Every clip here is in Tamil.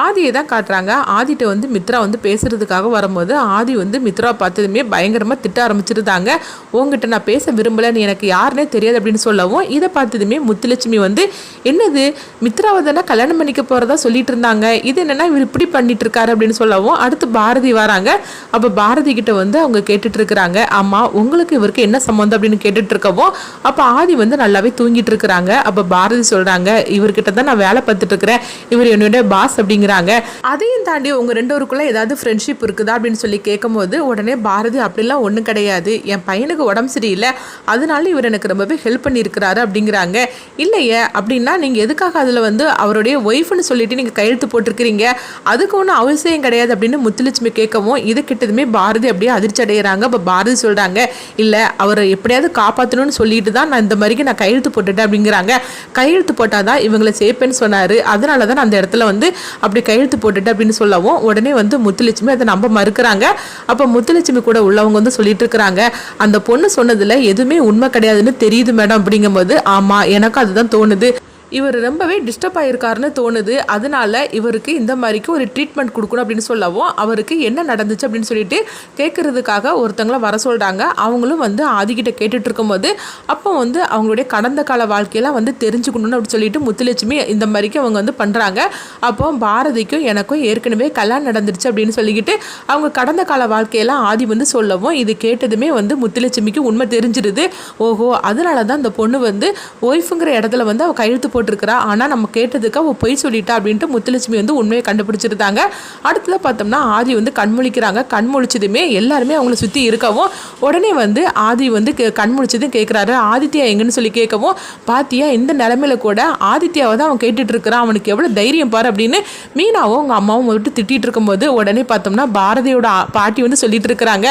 ஆதியை தான் காட்டுறாங்க. ஆதிட்ட வந்து மித்ரா வந்து பேசுகிறதுக்காக வரும்போது ஆதி வந்து மித்ரா பார்த்ததுமே பயங்கரமாக திட்ட ஆரம்பிச்சிருந்தாங்க. உங்ககிட்ட நான் பேச விரும்பலை நீ எனக்கு யாருனே தெரியாது அப்படின்னு சொல்லவும் இதை பார்த்ததுமே முத்துலட்சுமி வந்து என்னது மித்ராவை தானே கல்யாணம் பண்ணிக்க போகிறதா சொல்லிட்டு இருந்தாங்க. இது என்னென்னா இவர் இப்படி பண்ணிட்டு இருக்காரு அப்படின்னு சொல்லவும் அடுத்து பாரதி வராங்க. அப்போ பாரதி கிட்ட வந்து அவங்க கேட்டுட்டு இருக்கிறாங்க. ஆமாம் உங்களுக்கு இவருக்கு என்ன சம்மந்தம் அப்படின்னு கேட்டுட்டு இருக்கவும் அப்போ ஆதி வந்து நல்லாவே தூங்கிட்டு இருக்கிறாங்க. அப்போ பாரதி சொல்கிறாங்க இவர்கிட்ட தான் நான் வேலை பார்த்துட்டு இருக்கிறேன். இவர் என்னுடைய பாஸ் அப்படிங்கிறாங்க. அதையும் தாண்டி உங்கள் ரெண்டோருக்குள்ள ஏதாவது ஃப்ரெண்ட்ஷிப் இருக்குதா அப்படின்னு சொல்லி கேட்கும்போது உடனே பாரதி அப்படிலாம் ஒன்றும் கிடையாது. என் பையனுக்கு உடம்பு சரியில்லை. அதனால இவர் எனக்கு ரொம்பவே ஹெல்ப் பண்ணியிருக்கிறாரு அப்படிங்கிறாங்க. இல்லையே அப்படின்னா நீங்கள் எதுக்காக அதில் வந்து அவருடைய ஒய்ஃப்னு சொல்லிட்டு நீங்கள் கையெழுத்து போட்டிருக்கிறீங்க? அதுக்கு ஒன்றும் அவசியம் கிடையாது அப்படின்னு முத்துலட்சுமி கேட்கவும் இது கிட்டதுமே பாரதி அப்படியே அதிர்ச்சி அடைகிறாங்க. அப்போ பாரதி சொல்கிறாங்க இல்லை அவரை எப்படியாவது காப்பாற்றணும்னு சொல்லிட்டு தான் நான் இந்த மாதிரிக்கு நான் கையெழுத்து போட்டுட்டேன் அப்படிங்கிறாங்க. கையெழுத்து போட்டால் தான் இவங்களை சேர்ப்பேன்னு சொன்னார். அதனால தான் நான் அந்த இடத்துல வந்து அப்படி கையெழுத்து போட்டுட்டு அப்படின்னு சொல்லவும் உடனே வந்து முத்துலட்சுமி அதை நம்ப மறுக்கிறாங்க. அப்போ முத்துலட்சுமி கூட உள்ளவங்க வந்து சொல்லிட்டு இருக்கிறாங்க. அந்த பொண்ணு சொன்னதில் எதுவுமே உண்மை கிடையாதுன்னு தெரியுது மேடம் அப்படிங்கும்போது ஆமாம் எனக்கு அதுதான் தோணுது. இவர் ரொம்பவே டிஸ்டர்ப் ஆயிருக்காருன்னு தோணுது. அதனால இவருக்கு இந்த மாதிரிக்கு ஒரு ட்ரீட்மெண்ட் கொடுக்கணும் அப்படின்னு சொல்லவும் அவருக்கு என்ன நடந்துச்சு அப்படின்னு சொல்லிட்டு கேட்கறதுக்காக ஒருத்தங்கள வர சொல்கிறாங்க அவங்களும் வந்து ஆதிக்கிட்ட கேட்டுட்டு இருக்கும்போது அப்போ வந்து அவங்களுடைய கடந்த கால வாழ்க்கையெல்லாம் வந்து தெரிஞ்சுக்கணும்னு அப்படின்னு சொல்லிட்டு முத்துலட்சுமி இந்த மாதிரிக்கு அவங்க வந்து பண்ணுறாங்க அப்போ பாரதிக்கும் எனக்கும் ஏற்கனவே கல்யாணம் நடந்துருச்சு அப்படின்னு சொல்லிக்கிட்டு அவங்க கடந்த கால வாழ்க்கையெல்லாம் ஆதி வந்து சொல்லவும் இது கேட்டதுமே வந்து முத்துலட்சுமிக்கு உண்மை தெரிஞ்சிருது. ஓஹோ அதனால தான் அந்த பொண்ணு வந்து ஒய்ஃபுங்கிற இடத்துல வந்து அவள் கையெழுத்து போட்டு போட்டிருக்கிறா. ஆனால் நம்ம கேட்டதுக்கு அவள் பொய் சொல்லிட்டா அப்படின்ட்டு முத்துலட்சுமி வந்து உண்மையை கண்டுபிடிச்சிருந்தாங்க. அடுத்ததாக பார்த்தோம்னா ஆதி வந்து கண்முழிக்கிறாங்க கண் முழிச்சதுமே எல்லாருமே அவங்கள சுற்றி இருக்கவும் உடனே வந்து ஆதி வந்து கே- கண் முழிச்சதும் கேட்குறாரு ஆதித்யா எங்கன்னு சொல்லி கேட்கவும் பாத்தியா இந்த நிலமையில கூட ஆதித்யாவை தான் அவன் கேட்டுட்டு இருக்கிறான். அவனுக்கு எவ்வளோ தைரியம் பாரு அப்படின்னு மீனாவும் அவங்க அம்மாவும் விட்டு திட்டிட்டு இருக்கும்போது உடனே பார்த்தோம்னா பாரதியோட பாட்டி வந்து சொல்லிட்டு இருக்கிறாங்க.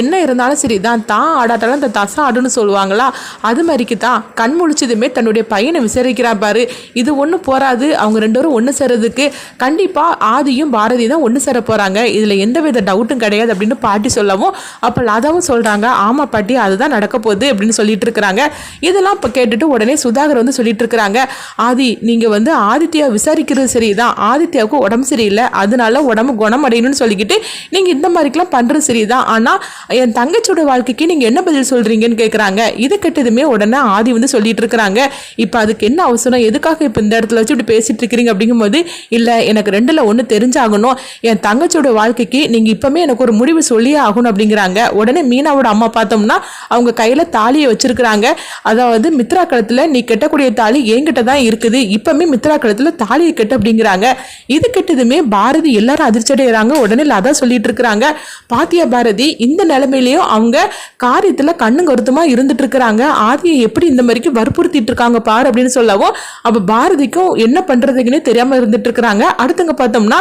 என்ன இருந்தாலும் சரி தான் தான் ஆடாட்டாலும் இந்த தசா ஆடுன்னு சொல்லுவாங்களா? அது மாதிரிக்கு தான் கண் முழிச்சதுமே தன்னுடைய பையனை விசாரிக்கிறான் பாரு. இது ஒன்றும் போராது அவங்க ரெண்டு பேரும் ஒன்று சேரதுக்கு கண்டிப்பாக ஆதியும் பாரதி தான் ஒன்று சேர போகிறாங்க இதில் எந்த வித டவுட்டும் கிடையாது அப்படின்னு பாட்டி சொல்லவும் அப்போ லதாவும் சொல்கிறாங்க ஆமாம் பாட்டி அதுதான் நடக்க போகுது அப்படின்னு சொல்லிட்டு இருக்கிறாங்க. இதெல்லாம் இப்போ கேட்டுட்டு உடனே சுதாகர் வந்து சொல்லிட்டு இருக்கிறாங்க ஆதி நீங்கள் வந்து ஆதித்யா விசாரிக்கிறது சரிதான். ஆதித்யாவுக்கு உடம்பு சரியில்லை. அதனால உடம்பு குணமடையணும்னு சொல்லிக்கிட்டு நீங்கள் இந்த மாதிரிக்கெல்லாம் பண்ணுறது சரிதான். ஆனால் என் தங்கச்சியோட வாழ்க்கைக்கு நீங்கள் என்ன பதில் சொல்கிறீங்கன்னு கேட்குறாங்க இது கெட்டதுமே உடனே ஆதி வந்து சொல்லிட்டு இருக்கிறாங்க. இப்போ அதுக்கு என்ன அவசரம்? எதுக்காக இப்போ இந்த இடத்துல வச்சு இப்படி பேசிட்டு இருக்கிறீங்க அப்படிங்கும்போது இல்லை எனக்கு ரெண்டில் ஒன்று தெரிஞ்சாகணும். என் தங்கச்சியோட வாழ்க்கைக்கு நீங்கள் இப்போமே எனக்கு ஒரு முடிவு சொல்லியே ஆகணும் அப்படிங்கிறாங்க. உடனே மீனாவோட அம்மா பார்த்தோம்னா அவங்க கையில் தாலியை வச்சிருக்கிறாங்க. அதாவது மித்ரா கழுத்தில் நீ கெட்டக்கூடிய தாலி என்கிட்ட தான் இருக்குது. இப்போமே மித்ரா கழுத்தில் தாலியை கெட்ட அப்படிங்கிறாங்க. இது கெட்டதுமே பாரதி எல்லாரும் அதிர்ச்சி அடைகிறாங்க உடனே லதா சொல்லிட்டு இருக்கிறாங்க. பாத்தியா பாரதி இந்த நிலைமையிலையும் அவங்க காரியத்தில் கண்ணு கருத்துமா இருந்துட்டு இருக்கிறாங்க. ஆதியை எப்படி இந்த மாதிரிக்கு வற்புறுத்திட்டு இருக்காங்க பாரு அப்படின்னு சொல்லவும் அப்போ பாரதிக்கும் என்ன பண்ணுறதுக்குன்னே தெரியாமல் இருந்துட்டு இருக்கிறாங்க. அடுத்தங்க பார்த்தோம்னா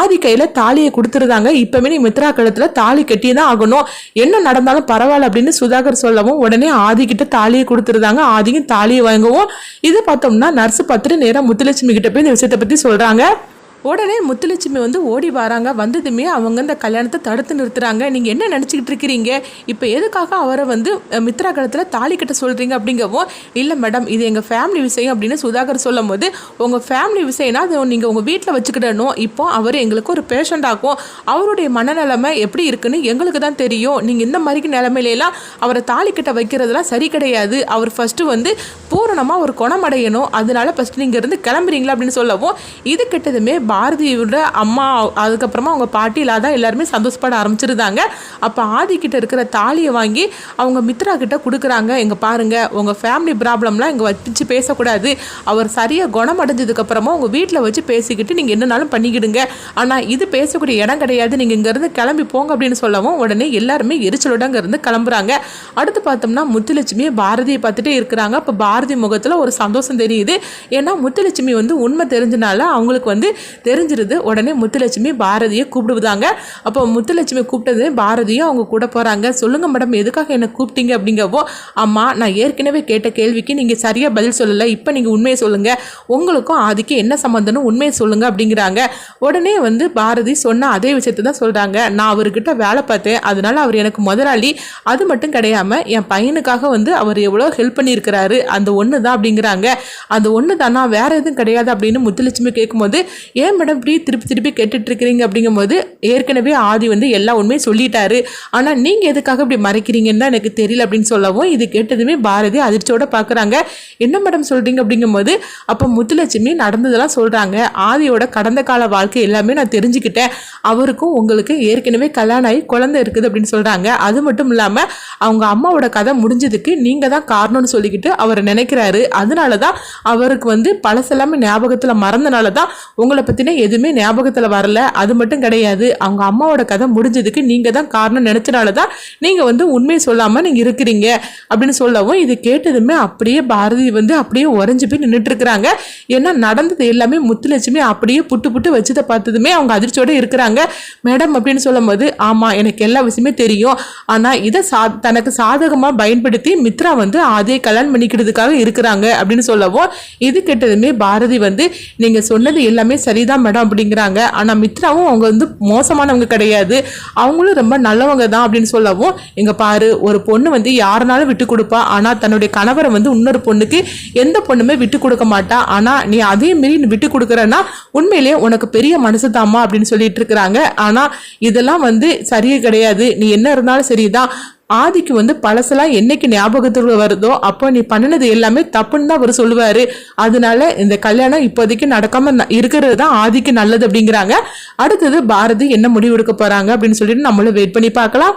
ஆதி கையில் தாலியை கொடுத்துருந்தாங்க இப்பவுமே நீ மித்ரா கழுத்தில் தாலி கட்டியே தான் ஆகணும். என்ன நடந்தாலும் பரவாயில்ல அப்படின்னு சுதாகர் சொல்லவும் உடனே ஆதி கிட்ட தாலியை கொடுத்துருந்தாங்க. ஆதிக்கும் தாலியை வாங்கவும். இதை பார்த்தோம்னா நர்ஸ் பார்த்துட்டு நேராக முத்துலட்சுமி கிட்ட போய் இந்த விஷயத்தை பற்றி சொல்கிறாங்க உடனே முத்துலட்சுமி வந்து ஓடி வராங்க. வந்ததுமே அவங்க இந்த கல்யாணத்தை தடுத்து நிறுத்துறாங்க. நீங்கள் என்ன நினச்சிக்கிட்டு இருக்கிறீங்க? இப்போ எதுக்காக அவரை வந்து மித்ரா கழுத்தில் தாலி கட்ட சொல்கிறீங்க அப்படிங்கவும் இல்லை மேடம் இது எங்கள் ஃபேமிலி விஷயம் அப்படின்னு சுதாகர் சொல்லும் போது உங்கள் ஃபேமிலி விஷயம்னா அது நீங்கள் உங்கள் வீட்டில் வச்சுக்கிடணும். இப்போ அவர் எங்களுக்கு ஒரு பேஷண்ட் ஆகும். அவருடைய மனநிலைமை எப்படி இருக்குன்னு எங்களுக்கு தான் தெரியும். நீங்கள் இந்த மாதிரி நிலமையிலலாம் அவரை தாலி கட்ட வைக்கிறதுலாம் சரி கிடையாது. அவர் ஃபஸ்ட்டு வந்து பூரணமாக ஒரு குணமடையணும். அதனால ஃபஸ்ட்டு நீங்கள் இருந்து கிளம்புறீங்களா? அப்படின்னு சொல்லவும் இது கெட்டதுமே பாரதியோட அம்மா அதுக்கப்புறமா அவங்க பாட்டி தான் எல்லாருமே சந்தோஷப்பட ஆரம்பிச்சிருந்தாங்க. அப்போ ஆதி கிட்ட இருக்கிற தாலியை வாங்கி அவங்க மித்ரா கிட்ட கொடுக்குறாங்க. எங்க பாருங்கள் உங்கள் ஃபேமிலி ப்ராப்ளம்லாம் இங்கே வச்சு பேசக்கூடாது. அவர் சரியாக குணமடைஞ்சதுக்கப்புறமா அப்புறமா வீட்டில் வச்சு பேசிக்கிட்டு நீங்கள் என்னனாலும் பண்ணிக்கிடுங்க. ஆனால் இது பேசக்கூடிய இடம் கிடையாது. நீங்கள் இங்கேருந்து கிளம்பி போங்க அப்படின்னு சொல்லவும் உடனே எல்லாருமே எரிச்சலோட அங்கேருந்து கிளம்புறாங்க. அடுத்து பார்த்தோம்னா முத்துலட்சுமி பாரதியை பார்த்துட்டே இருக்கிறாங்க. அப்போ பாரதி முகத்தில் ஒரு சந்தோஷம் தெரியுது. ஏன்னா முத்துலட்சுமி வந்து உண்மை தெரிஞ்சனால அவங்களுக்கு வந்து தெரிஞ்சிருது. உடனே முத்துலட்சுமி பாரதியை கூப்பிடுவதாங்க அப்போ முத்துலட்சுமி கூப்பிட்டது பாரதியும் அவங்க கூட போகிறாங்க சொல்லுங்க மேடம் எதுக்காக என்னை கூப்பிட்டீங்க அப்படிங்கவோ அம்மா நான் ஏற்கனவே கேட்ட கேள்விக்கு நீங்கள் சரியாக பதில் சொல்லலை. இப்போ நீங்கள் உண்மையை சொல்லுங்கள் உங்களுக்கும் ஆதிக்கு என்ன சம்மந்தம்னு உண்மையை சொல்லுங்கள் அப்படிங்கிறாங்க. உடனே வந்து பாரதி சொன்ன அதே விஷயத்தை தான் சொல்கிறாங்க நான் அவர்கிட்ட வேலை பார்த்தேன். அதனால் அவர் எனக்கு முதலாளி. அது மட்டும் கிடையாமல் என் பையனுக்காக வந்து அவர் எவ்வளோ ஹெல்ப் பண்ணியிருக்கிறாரு. அந்த ஒன்று தான் அப்படிங்கிறாங்க. அந்த ஒன்று தானா வேறு எதுவும் கிடையாது அப்படின்னு முத்துலட்சுமி கேட்கும்போது ஏன் மேடம் இப்படி திருப்பி திருப்பி கேட்டுட்டு இருக்கிறீங்க அப்படிங்கும்போது ஏற்கனவே ஆதி வந்து எல்லா உண்மையும் சொல்லிட்டாரு. ஆனால் நீங்கள் எதுக்காக இப்படி மறைக்கிறீங்கன்னு தான் எனக்கு தெரியல அப்படின்னு சொல்லவும் இது கேட்டதுமே பாரதி அதிர்ச்சியோட பார்க்குறாங்க என்ன மேடம் சொல்கிறீங்க அப்படிங்கும்போது அப்போ முத்துலட்சுமி நடந்ததெல்லாம் சொல்கிறாங்க ஆதியோட கடந்த கால வாழ்க்கை எல்லாமே நான் தெரிஞ்சுக்கிட்டேன். அவருக்கும் உங்களுக்கு ஏற்கனவே கல்யாணம் ஆகி குழந்தை இருக்குது அப்படின்னு சொல்கிறாங்க அது மட்டும் இல்லாமல் அவங்க அம்மாவோட கதை முடிஞ்சதுக்கு நீங்கள் தான் காரணம்னு சொல்லிக்கிட்டு அவரை நினைக்கிறாரு. அதனால தான் அவருக்கு வந்து பழசெல்லாமே ஞாபகத்தில் மறந்தனால தான் உங்களை பற்றி பற்றின எதுவுமே ஞாபகத்தில் வரல. அது மட்டும் கிடையாது. அவங்க அம்மாவோட கதை முடிஞ்சதுக்கு நீங்கள் தான் காரணம் நினச்சனால தான் நீங்கள் வந்து உண்மையை சொல்லாமல் நீங்கள் இருக்கிறீங்க அப்படின்னு சொல்லவும் இது கேட்டதுமே அப்படியே பாரதி வந்து அப்படியே உறைஞ்சி போய் நின்றுட்டுருக்குறாங்க ஏன்னா நடந்தது எல்லாமே முத்துலட்சுமி அப்படியே புட்டு புட்டு வச்சதை பார்த்ததுமே அவங்க அதிர்ச்சியோட இருக்கிறாங்க. மேடம் அப்படின்னு சொல்லும் போது ஆமாம் எனக்கு எல்லா விஷயமே தெரியும். ஆனால் இதை சா தனக்கு சாதகமாக பயன்படுத்தி மித்ரா வந்து அதே கல்யாணம் பண்ணிக்கிறதுக்காக இருக்கிறாங்க அப்படின்னு சொல்லவும் இது கேட்டதுமே பாரதி வந்து நீங்கள் சொன்னது எல்லாமே சரிதான். மேடம் அப்படிங்கிறாங்க. ஆனால் மித்ராவும் அவங்க வந்து மோசமானவங்க கிடையாது. அவங்களும் ரொம்ப நல்லவங்க தான் அப்படின்னு சொல்லவும் இங்கே பாரு ஒரு பொண்ணு வந்து யாருனாலும் விட்டு கொடுப்பா. ஆனால் தன்னுடைய கணவரை வந்து இன்னொரு பொண்ணுக்கு எந்த பொண்ணுமே விட்டு கொடுக்க மாட்டா. ஆனால் நீ அதே மாரி நீ விட்டு கொடுக்குறன்னா உண்மையிலேயே உனக்கு பெரிய மனசு தாமா அப்படின்னு சொல்லிட்டு இருக்கிறாங்க. ஆனால் இதெல்லாம் வந்து சரியே கிடையாது. நீ என்ன இருந்தாலும் சரிதான். ஆதிக்கு வந்து பழசெல்லாம் என்னைக்கு ஞாபகத்துக்கு வருதோ அப்போ நீ பண்ணினது எல்லாமே தப்புன்னு தான் அவர் சொல்லுவார். அதனால இந்த கல்யாணம் இப்போதைக்கு நடக்காம இருக்கிறது தான் ஆதிக்கு நல்லது அப்படிங்கிறாங்க. அடுத்தது பாரதி என்ன முடிவு எடுக்க போகிறாங்க அப்படின்னு சொல்லிட்டு நம்மளும் வெயிட் பண்ணி பார்க்கலாம்.